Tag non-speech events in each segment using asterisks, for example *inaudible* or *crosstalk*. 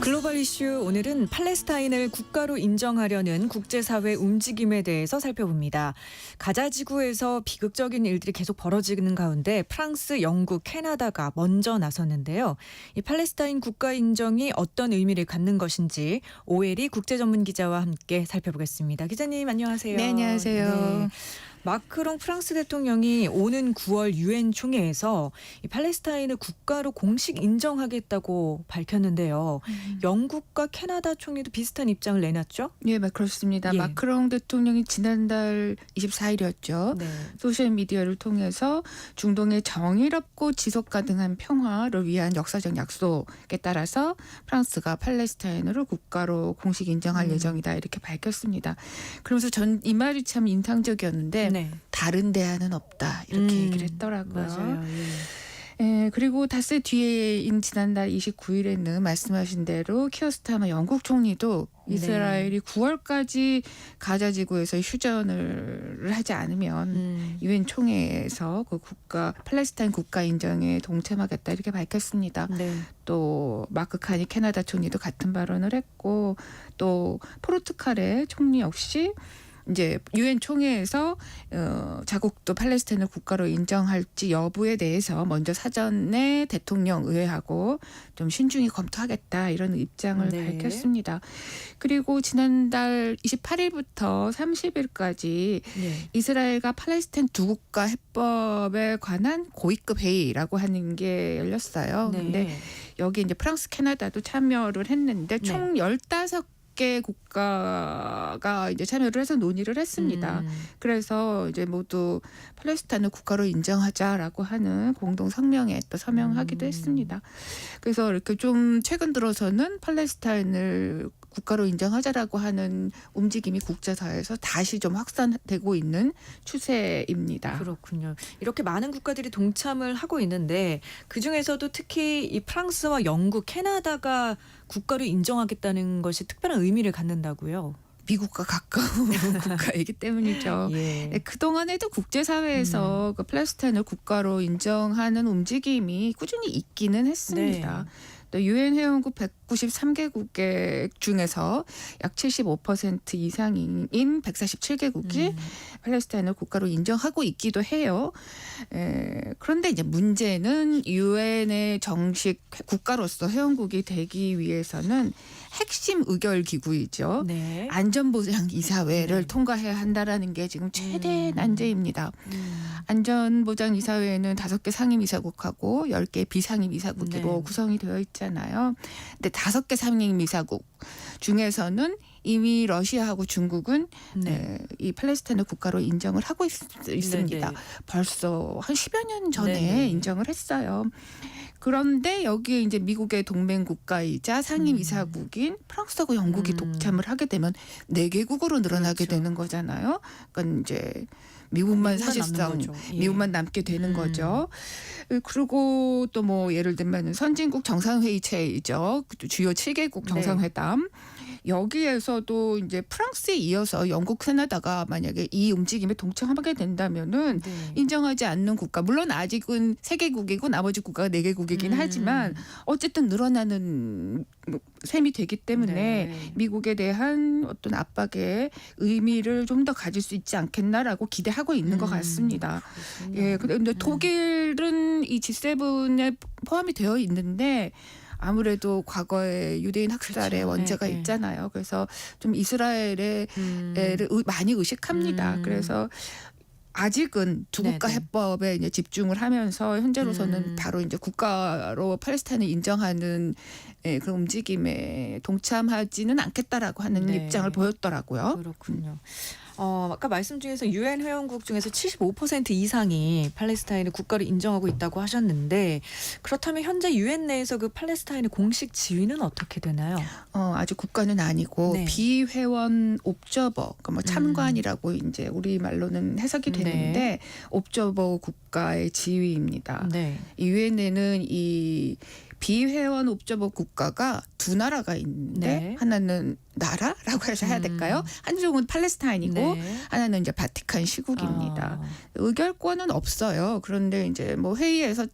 글로벌 이슈 오늘은 팔레스타인을 국가로 인정하려는 국제사회 움직임에 대해서 살펴봅니다. 가자 지구에서 비극적인 일들이 계속 벌어지는 가운데 프랑스, 영국, 캐나다가 먼저 나섰는데요. 이 팔레스타인 국가 인정이 어떤 의미를 갖는 것인지 오엘이 국제 전문 기자와 함께 살펴보겠습니다. 기자님 안녕하세요. 네, 안녕하세요. 네. 마크롱 프랑스 대통령이 오는 9월 유엔 총회에서 이 팔레스타인을 국가로 공식 인정하겠다고 밝혔는데요. 음. 영국과 캐나다 총리도 비슷한 입장을 내놨죠? 예, 막 그렇습니다. 예. 마크롱 대통령이 지난달 24일이었죠. 네. 소셜 미디어를 통해서 중동의 정의롭고 지속 가능한 평화를 위한 역사적 약속에 따라서 프랑스가 팔레스타인으로 국가로 공식 인정할 음. 예정이다 이렇게 밝혔습니다. 그러면서 전 이 말이 참 인상적이었는데 네. 다른 대안은 없다 이렇게 음, 얘기를 했더라고요. 맞아요. 예. 예, 그리고 다스 뒤에인 지난달 29일에는 말씀하신 대로 키어스타마 영국 총리도 네. 이스라엘이 9월까지 가자 지구에서 휴전을 하지 않으면 음. 유엔 총회에서 그 국가 팔레스타인 국가 인정에 동참하겠다 이렇게 밝혔습니다. 네. 또 마크 카니 캐나다 총리도 같은 발언을 했고 또 포르투갈의 총리 역시 이제 유엔 총회에서 어, 자국도 팔레스타인을 국가로 인정할지 여부에 대해서 먼저 사전에 대통령 의회하고 좀 신중히 검토하겠다 이런 입장을 네. 밝혔습니다. 그리고 지난달 28일부터 30일까지 네. 이스라엘과 팔레스타인 두 국가 해법에 관한 고위급 회의라고 하는 게 열렸어요. 네. 근데 여기 이제 프랑스, 캐나다도 참여를 했는데 네. 총15 개 국가가 이제 참여를 해서 논의를 했습니다. 음. 그래서 이제 모두 팔레스타인을 국가로 인정하자라고 하는 공동 성명에 또 서명하기도 음. 했습니다. 그래서 이렇게 좀 최근 들어서는 팔레스타인을 국가로 인정하자라고 하는 움직임이 국제사회에서 다시 좀 확산되고 있는 추세입니다. 그렇군요. 이렇게 많은 국가들이 동참을 하고 있는데 그 중에서도 특히 이 프랑스와 영국, 캐나다가 국가로 인정하겠다는 것이 특별한 의미를 갖는다고요. 미국과 가까운 *laughs* 국가이기 때문이죠. 예. 네, 그동안에도 국제사회에서 그 팔레스타인을 국가로 인정하는 움직임이 꾸준히 있기는 했습니다. 네. 또 유엔 회원국 193개국의 중에서 약 75% 이상인 147개국이 음. 팔레스타인을 국가로 인정하고 있기도 해요. 에, 그런데 이제 문제는 유엔의 정식 국가로서 회원국이 되기 위해서는 핵심 의결 기구이죠. 네. 안전보장 이사회를 네. 통과해야 한다라는 게 지금 최대 음. 난제입니다. 음. 안전보장 이사회는 다섯 개 상임 이사국하고 열개 비상임 이사국으로 네. 구성이 되어 있 잖아요. 근데 다섯 개 상임 이사국 중에서는 이미 러시아하고 중국은 네. 에, 이 팔레스타인을 국가로 인정을 하고 있, 습니다 네, 네. 벌써 한 10여 년 전에 네, 네. 인정을 했어요. 그런데 여기에 이제 미국의 동맹 국가이자 상임 음. 이사국인 프랑스하고 영국이 음. 독참을 하게 되면 네 개국으로 늘어나게 그렇죠. 되는 거잖아요. 그러니까 이제 미국만 미국만 사실상. 예. 미국만 남게 되는 음. 거죠. 그리고 또 뭐 예를 들면 선진국 정상회의체이죠. 그 주요 7개국 네. 정상회담. 여기에서도 이제 프랑스에 이어서 영국, 캐나다가 만약에 이 움직임에 동참하게 된다면은 네. 인정하지 않는 국가 물론 아직은 세 개국이고 나머지 국가가 네 개국이긴 음. 하지만 어쨌든 늘어나는 뭐 셈이 되기 때문에 네. 미국에 대한 어떤 압박의 의미를 좀 더 가질 수 있지 않겠나라고 기대하고 있는 것 음, 같습니다. 그렇군요. 예, 근데 음. 독일은 이 G7에 포함이 되어 있는데 아무래도 과거에 유대인 학살의 그렇죠. 원죄가 네, 네. 있잖아요. 그래서 좀 이스라엘의 음. 많이 의식합니다. 음. 그래서 아직은 두 국가 네네. 해법에 이제 집중을 하면서 현재로서는 음. 바로 이제 국가로 팔레스타인을 인정하는 예, 그런 움직임에 동참하지는 않겠다라고 하는 네. 입장을 보였더라고요. 그렇군요. 어, 아까 말씀 중에서 유엔 회원국 중에서 75% 이상이 팔레스타인을 국가로 인정하고 있다고 하셨는데 그렇다면 현재 유엔 내에서 그 팔레스타인의 공식 지위는 어떻게 되나요? 어, 아주 국가는 아니고 네. 비회원 옵저버, 그러니까 뭐 참관이라고 이제 우리 말로는 해석이 네. 되는데 옵저버 국가의 지위입니다. 네. 이 유엔에는 이 비회원 옵저버 국가가 두 나라가 있는데 네. 하나는 나라라고 해서 해야 음. 될까요? 한쪽은 팔레스타인이고 네. 하나는 이제 바티칸 시국입니다. 아, 의결권은 없어요. 그런데 이제 뭐 회의에서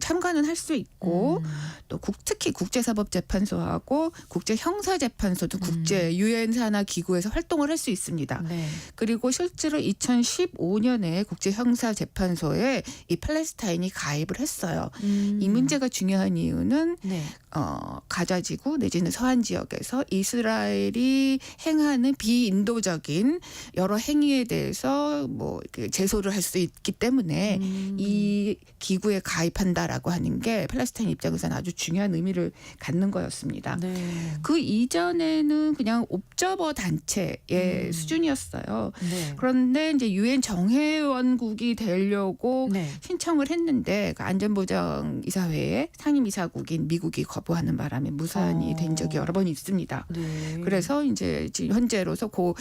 참관은 할 수 있고 음. 또 국, 특히 국제사법재판소하고 국제형사재판소도 음. 국제 유엔 산하 기구에서 활동을 할 수 있습니다. 네. 그리고 실제로 2015년에 국제형사재판소에 이 팔레스타인이 가입을 했어요. 음. 이 문제가 중요한 이유는 네. 어, 가자지구 내지는 서한 지역에서 이스라엘이 행하는 비인도적인 여러 행위에 대해서 뭐 이렇게 제소를 할 수 있기 때문에 음. 이 기구에 가입한다 라고 하는 게 팔레스타인 입장에서는 아주 중요한 의미를 갖는 거였습니다. 네. 그 이전에는 그냥 옵저버 단체의 음. 수준이었어요. 네. 그런데 이제 유엔 정회원국이 되려고 네. 신청을 했는데 그 안전보장 이사회에 상임 이사국인 미국이 거부하는 바람에 무산이 어. 된 적이 여러 번 있습니다. 네. 그래서 이제 지금 현재로서 고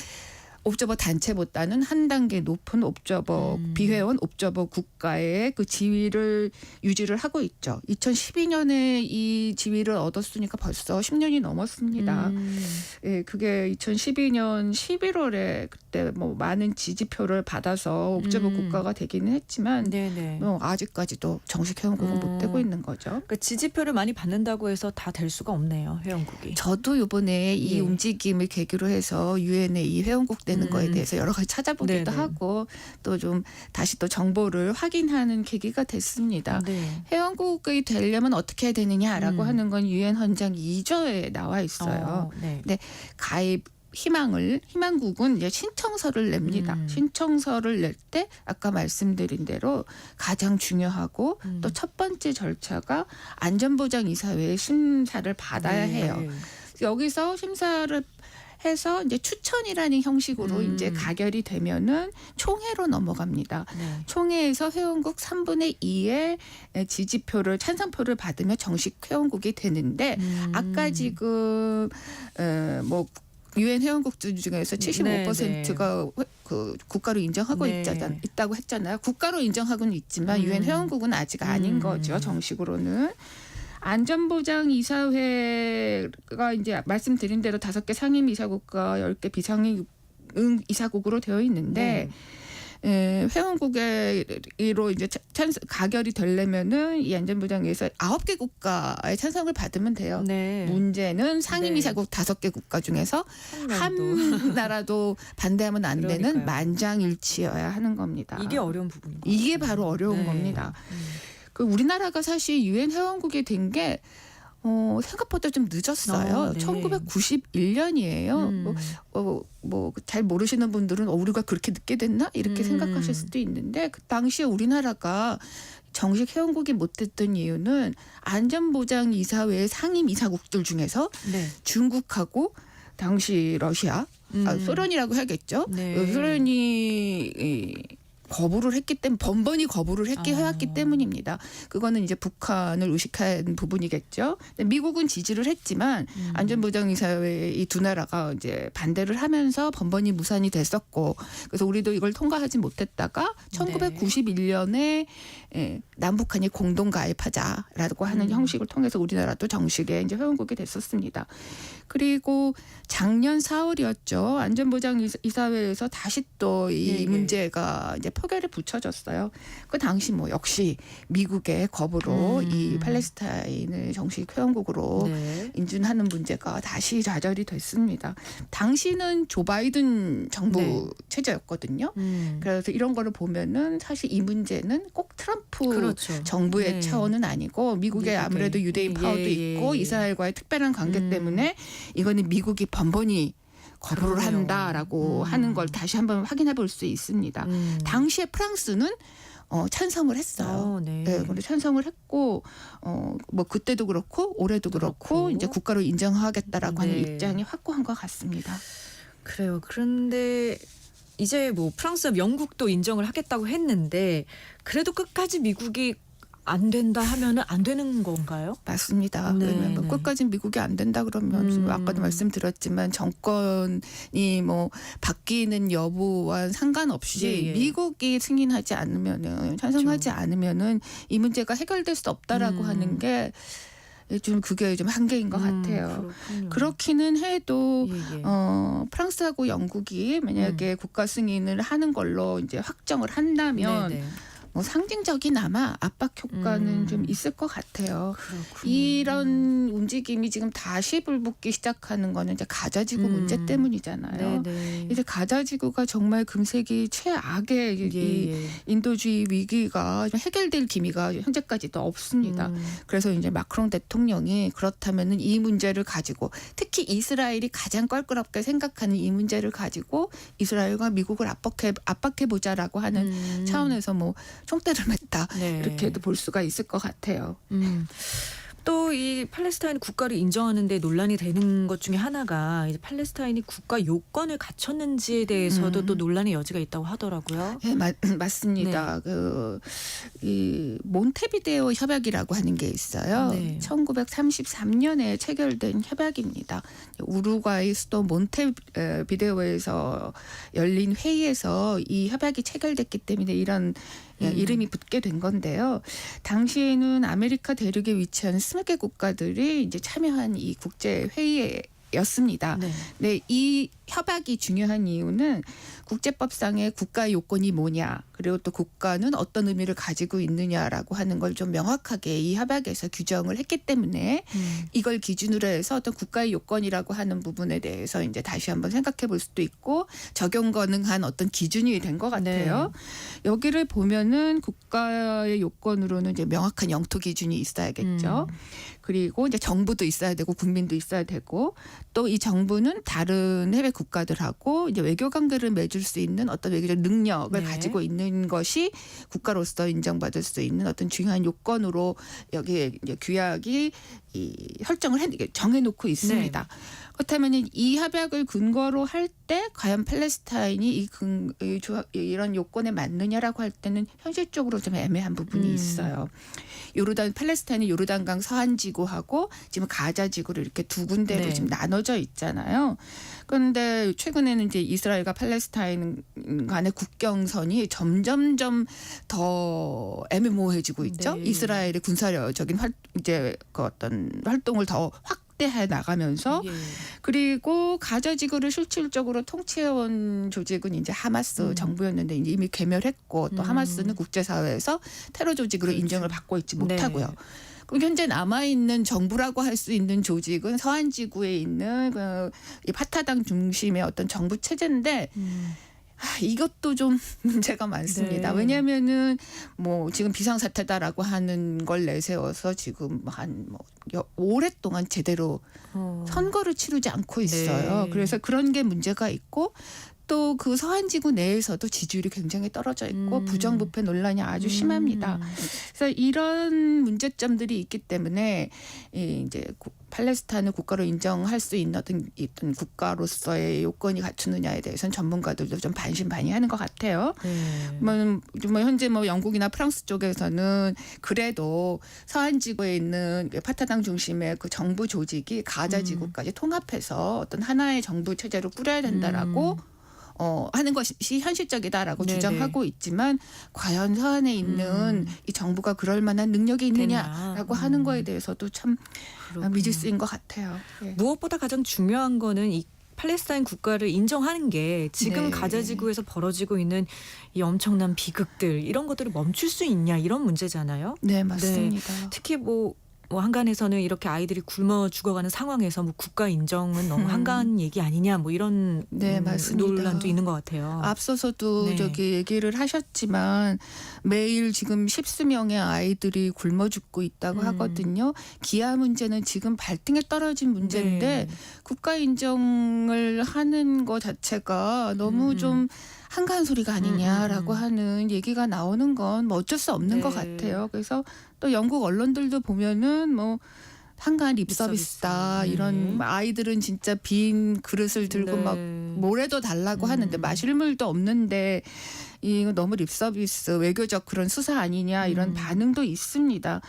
옵저버 단체보다는 한 단계 높은 옵저버 음. 비회원 옵저버 국가의 그 지위를 유지를 하고 있죠. 2012년에 이 지위를 얻었으니까 벌써 10년이 넘었습니다. 음. 예, 그게 2012년 11월에 그때 뭐 많은 지지표를 받아서 옵저버 음. 국가가 되기는 했지만 네네. 뭐 아직까지도 정식 회원국은 음. 못 되고 있는 거죠. 그러니까 지지표를 많이 받는다고 해서 다 될 수가 없네요. 회원국이. 저도 이번에 이 예. 움직임을 계기로 해서 유엔에 이 회원국 되는 음. 거에 대해서 여러 가지 찾아보기도 네네. 하고 또 좀 다시 또 정보를 확인하는 계기가 됐습니다. 네. 회원국이 되려면 어떻게 해야 되느냐라고 음. 하는 건 유엔 헌장 2조에 나와 있어요. 어, 네. 가입 희망을 희망국은 이제 신청서를 냅니다. 음. 신청서를 낼 때 아까 말씀드린 대로 가장 중요하고 음. 또첫 번째 절차가 안전보장 이사회의 심사를 받아야 네. 해요. 여기서 심사를 해서 이제 추천이라는 형식으로 음. 이제 가결이 되면은 총회로 넘어갑니다. 네. 총회에서 회원국 3분의 2의 지지표를 찬성표를 받으면 정식 회원국이 되는데 음. 아까 지금 어 뭐 유엔 회원국들 중에서 75%가 그 국가로 인정하고 네. 있잖아, 있다고 했잖아요. 국가로 인정하고는 있지만 유엔 음. 회원국은 아직 아닌 음. 거죠. 정식으로는. 안전보장 이사회가 이제 말씀드린 대로 다섯 개 상임 이사국과 열 개 비상임 응 이사국으로 되어 있는데 에, 회원국으로 이제 찬 가결이 되려면은 이 안전보장에서 아홉 개 국가의 찬성을 받으면 돼요. 네. 문제는 상임 네. 이사국 다섯 개 국가 중에서 한 나라도 반대하면 안 되는 그러니까요. 만장일치여야 하는 겁니다. 이게 어려운 것 이게. 바로 어려운 네. 겁니다. 음. 그 우리나라가 사실 유엔 회원국이 된 게 어, 생각보다 좀 늦었어요. 어, 네. 1991년이에요. 음. 뭐, 어, 뭐 잘 모르시는 분들은 어, 우리가 그렇게 늦게 됐나 이렇게 음. 생각하실 수도 있는데 그 당시에 우리나라가 정식 회원국이 못 됐던 이유는 안전보장 이사회의 상임 이사국들 중에서 네. 중국하고 당시 러시아, 아, 음. 소련이라고 해야겠죠. 네. 어, 소련이 이, 거부를 했기 때문에 번번이 거부를 했기 아. 해왔기 때문입니다. 그거는 이제 북한을 의식한 부분이겠죠. 미국은 지지를 했지만 음. 안전보장이사회 이 두 나라가 이제 반대를 하면서 번번이 무산이 됐었고 그래서 우리도 이걸 통과하지 못했다가 네. 1991년에 예, 남북한이 공동 가입하자라고 하는 음. 형식을 통해서 우리나라도 정식에 이제 회원국이 됐었습니다. 그리고 작년 4월이었죠. 안전보장이사회에서 다시 또이 예, 예. 문제가 이제 표결에 붙여졌어요. 그 당시 뭐 역시 미국의 거부로 음. 이 팔레스타인을 정식 회원국으로 네. 인준하는 문제가 다시 좌절이 됐습니다. 당시는 조 바이든 정부 네. 체제였거든요. 음. 그래서 이런 거를 보면은 사실 이 문제는 꼭 트럼프 그렇죠. 정부의 네. 차원은 아니고 미국의 미국의. 아무래도 유대인 예, 파워도 예, 있고 예. 이스라엘과의 특별한 관계 음. 때문에 이거는 미국이 번번이 거부를 그러네요. 한다라고 음. 하는 걸 다시 한번 확인해 볼 수 있습니다. 음. 당시에 프랑스는 어, 찬성을 했어요. 어, 네. 네, 근데 찬성을 했고 어 뭐 그때도 그렇고 올해도 그렇고, 그렇고. 이제 국가로 인정하겠다라고 하는 네. 입장이 확고한 것 같습니다. 그래요. 그런데 이제 뭐 프랑스와 영국도 인정을 하겠다고 했는데 그래도 끝까지 미국이 안 된다 하면은 안 되는 건가요? 맞습니다. 네, 왜냐하면 네. 끝까지 미국이 안 된다 그러면 음. 아까도 말씀드렸지만 정권이 뭐 바뀌는 여부와 상관없이 예, 예. 미국이 승인하지 않으면은 찬성하지 않으면은 이 문제가 해결될 수 없다라고 음. 하는 게 좀 그게 좀 한계인 것 음, 같아요. 그렇군요. 그렇기는 해도 예, 예. 어, 프랑스하고 영국이 만약에 음. 국가 승인을 하는 걸로 이제 확정을 한다면 네, 네. 뭐 상징적이나마 압박 효과는 음. 좀 있을 것 같아요. 그렇군요. 이런 움직임이 지금 다시 불붙기 시작하는 거는 이제 가자지구 음. 문제 때문이잖아요. 네네. 이제 가자지구가 정말 금세기 최악의 이- 이 예, 예. 인도주의 위기가 좀 해결될 기미가 현재까지도 없습니다. 음. 그래서 이제 마크롱 대통령이 그렇다면은 이 문제를 가지고 특히 이스라엘이 가장 껄끄럽게 생각하는 이 문제를 가지고 이스라엘과 미국을 압박해 압박해 보자라고 하는 음. 차원에서 뭐 총대를 맸다 네. 이렇게도 볼 수가 있을 것 같아요. 음. 또이 팔레스타인 국가를 인정하는데 논란이 되는 것 중에 하나가 이제 팔레스타인이 국가 요건을 갖췄는지에 대해서도 음. 또 논란의 여지가 있다고 하더라고요. 예, 맞, 맞습니다. 그, 이, 몬테비데오 협약이라고 하는 게 있어요. 네. 1933년에 체결된 협약입니다. 우루과이 수도 몬테비데오에서 열린 회의에서 이 협약이 체결됐기 때문에 이런 예, 음. 이름이 붙게 된 건데요. 당시에는 아메리카 대륙에 위치한 20개 국가들이 이제 참여한 이 국제 회의 였습니다. 네. 네, 이 협약이 중요한 이유는 국제법상의 국가 요건이 뭐냐, 그리고 또 국가는 어떤 의미를 가지고 있느냐라고 하는 걸 좀 명확하게 이 협약에서 규정을 했기 때문에 음. 이걸 기준으로 해서 어떤 국가의 요건이라고 하는 부분에 대해서 이제 다시 한번 생각해 볼 수도 있고 적용 가능한 어떤 기준이 된 것 같아요. 여기를 보면은 국가의 요건으로는 이제 명확한 영토 기준이 있어야겠죠. 음. 그리고 이제 정부도 있어야 되고 국민도 있어야 되고 또 이 정부는 다른 해외 국가들하고 이제 외교 관계를 맺을 수 있는 어떤 외교적 능력을 네. 가지고 있는 것이 국가로서 인정받을 수 있는 어떤 중요한 요건으로 이제 규약이 이 설정을 해 정해놓고 있습니다. 네. 그렇다면 이 협약을 근거로 할 때 과연 팔레스타인이 이, 근, 이 조합, 이런 요건에 맞느냐라고 할 때는 현실적으로 좀 애매한 부분이 음. 있어요. 요르단 팔레스타인이 요르단강 서한 지구하고 지금 가자 지구를 이렇게 두 군데로 네. 지금 나 눠져 있잖아요. 그런데 최근에는 이제 이스라엘과 팔레스타인 간의 국경선이 점점점 더 애매모호해지고 있죠. 네. 이스라엘의 군사적인 활 이제 그 어떤 활동을 더 확대해 나가면서 예. 그리고 가자 지구를 실질적으로 통치해온 조직은 이제 하마스 음. 정부였는데 이제 이미 괴멸했고 또 음. 하마스는 국제사회에서 테러 조직으로 그렇죠. 인정을 받고 있지 네. 못하고요. 그럼 현재 남아 있는 정부라고 할 수 있는 조직은 서한 지구에 있는 그 이 파타당 중심의 어떤 정부 체제인데 음. 아, 이것도 좀 *laughs* 문제가 많습니다. 네. 왜냐하면은 뭐 지금 비상사태다라고 하는 걸 내세워서 지금 한뭐 오랫동안 제대로 어. 선거를 치르지 않고 있어요. 네. 그래서 그런 게 문제가 있고 또 그 서한지구 내에서도 지지율이 굉장히 떨어져 있고 음. 부정부패 논란이 아주 심합니다. 음. 그래서 이런 문제점들이 있기 때문에 이 이제 구- 팔레스타인을 국가로 인정할 수 있는 어떤, 국가로서의 요건이 갖추느냐에 대해서는 전문가들도 좀 반신반의하는 것 같아요. 네. 뭐, 뭐 현재 뭐 영국이나 프랑스 쪽에서는 그래도 서한 지구에 있는 그 파타당 중심의 그 정부 조직이 가자 음. 지구까지 통합해서 어떤 하나의 정부 체제로 꾸려야 된다라고 음. 어 하는 것이 현실적이다라고 네네. 주장하고 있지만 과연 서한에 있는 음. 이 정부가 그럴 만한 능력이 있느냐라고 되냐. 하는 음. 거에 대해서도 참 그렇군요. 미지수인 것 같아요. 예. 무엇보다 가장 중요한 거는 이 팔레스타인 국가를 인정하는 게 지금 네. 가자 지구에서 벌어지고 있는 이 엄청난 비극들 이런 것들을 멈출 수 있냐 이런 문제잖아요. 네 맞습니다. 특히 뭐, 뭐 한간에서는 이렇게 아이들이 굶어 죽어가는 상황에서 뭐 국가 인정은 너무 음. 한가한 얘기 아니냐 뭐 이런 네, 음, 맞습니다. 논란도 있는 것 같아요. 앞서서도 네. 저기 얘기를 하셨지만 매일 지금 십수명의 아이들이 굶어 죽고 있다고 음. 하거든요. 기아 문제는 지금 발등에 떨어진 문제인데 네. 국가 인정을 하는 것 자체가 너무 음. 좀 한가한 소리가 아니냐라고 음, 음, 음. 하는 얘기가 나오는 건 뭐 어쩔 수 없는 네. 것 같아요. 그래서 또 영국 언론들도 보면은 뭐 한가한 립서비스다 립서비스. 이런 네. 아이들은 진짜 빈 그릇을 들고 네. 막 뭐래도 달라고 음. 하는데 마실 물도 없는데 이거 너무 립서비스 외교적 그런 수사 아니냐 이런 음. 반응도 있습니다.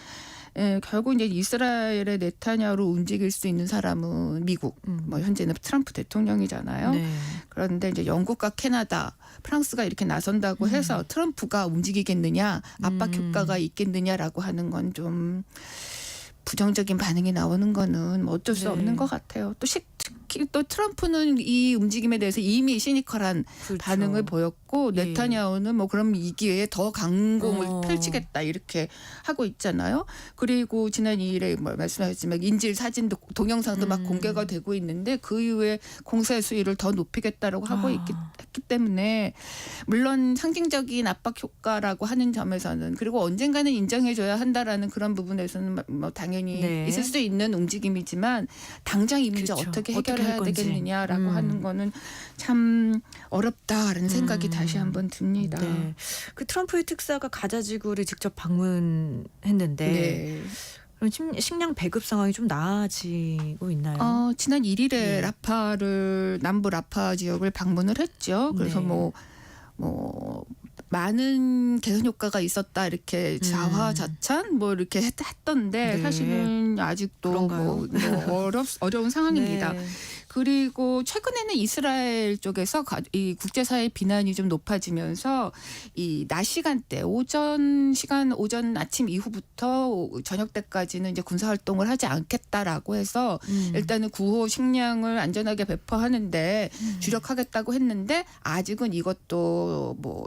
예, 결국 이제 이스라엘의 네타냐로 움직일 수 있는 사람은 미국, 음. 뭐 현재는 트럼프 대통령이잖아요. 네. 그런데 이제 영국과 캐나다, 프랑스가 이렇게 나선다고 해서 트럼프가 움직이겠느냐, 압박 음. 효과가 있겠느냐라고 하는 건 좀 부정적인 반응이 나오는 거는 뭐 어쩔 수 네. 없는 것 같아요. 또 식- 특히 또 트럼프는 이 움직임에 대해서 이미 시니컬한 그렇죠. 반응을 보였고 있고 예. 네타냐후는 뭐 그럼 이 기회에 더 강공을 어. 펼치겠다 이렇게 하고 있잖아요. 그리고 지난 2일에 뭐 말씀하셨지만 인질 사진도 동영상도 막 음. 공개가 되고 있는데 그 이후에 공세 수위를 더 높이겠다라고 하고 아. 있기 했기 때문에 물론 상징적인 압박 효과라고 하는 점에서는 그리고 언젠가는 인정해줘야 한다라는 그런 부분에서는 뭐 당연히 네. 있을 수 있는 움직임이지만 당장 이 문제 그렇죠. 어떻게 어떻게 할 해결해야 건지. 되겠느냐라고 음. 하는 거는 참 어렵다라는 생각이 음. 다시 한번 듭니다. 네. 그 트럼프의 특사가 가자 지구를 직접 방문했는데 네. 그럼 식- 식량 배급 상황이 좀 나아지고 있나요? 어, 지난 1일에 네. 라파를 남부 라파 지역을 방문을 했죠. 그래서 네. 뭐 뭐 많은 개선 효과가 있었다 이렇게 자화자찬 뭐 이렇게 했, 했던데 네. 사실은 아직도? 뭐, 뭐 어렵 어려운 상황입니다. 네. 그리고 최근에는 이스라엘 쪽에서 가- 이 국제사회 비난이 좀 높아지면서 이 낮 시간대 오전 시간 오전 아침 이후부터 저녁 때까지는 이제 군사 활동을 하지 않겠다라고 해서 음. 일단은 구호 식량을 안전하게 배포하는데 음. 주력하겠다고 했는데 아직은 이것도 뭐.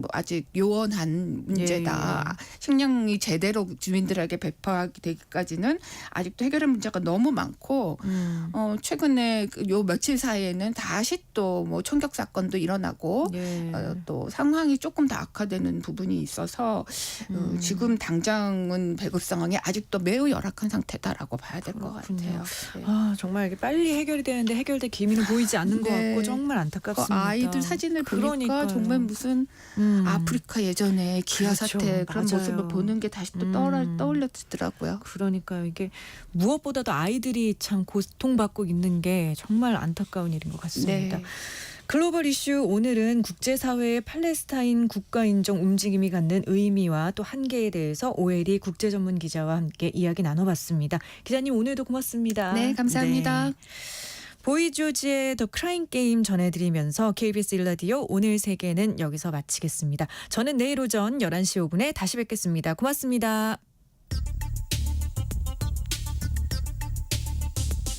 뭐 아직 요원한 문제다. 예, 식량이 제대로 주민들에게 배포하게 되기까지는 아직도 해결할 문제가 너무 많고 음. 어 최근에 그요 며칠 사이에는 다시 또 뭐 총격 사건도 일어나고 예. 어, 또 상황이 조금 더 악화되는 부분이 있어서 어, 음. 지금 당장은 배급 상황이 아직도 매우 열악한 상태다라고 봐야 될 것. 같아요. 네. 아 정말 이게 빨리 해결이 되는데 해결될 기미는 보이지 않는 것 네. 같고 정말 그 안타깝습니다. 아이들 사진을 보니까 그러니까요. 정말 무슨 음. 아프리카 예전에 기아 그렇죠. 사태 그런 맞아요. 모습을 보는 게 다시 또 음. 떠올려지더라고요. 그러니까요. 이게 무엇보다도 아이들이 참 고통받고 있는 게 정말 안타까운 일인 것 같습니다. 네. 글로벌 이슈 오늘은 국제사회의 팔레스타인 국가 인정 움직임이 갖는 의미와 또 한계에 대해서 오엘이 국제 전문 기자와 함께 이야기 나눠봤습니다. 기자님 오늘도 고맙습니다. 네, 감사합니다. 네. 보이조지의 더 크라잉 게임 전해드리면서 KBS 일라디오 오늘 세계는 여기서 마치겠습니다. 저는 내일 오전 11시 5분에 다시 뵙겠습니다. 고맙습니다.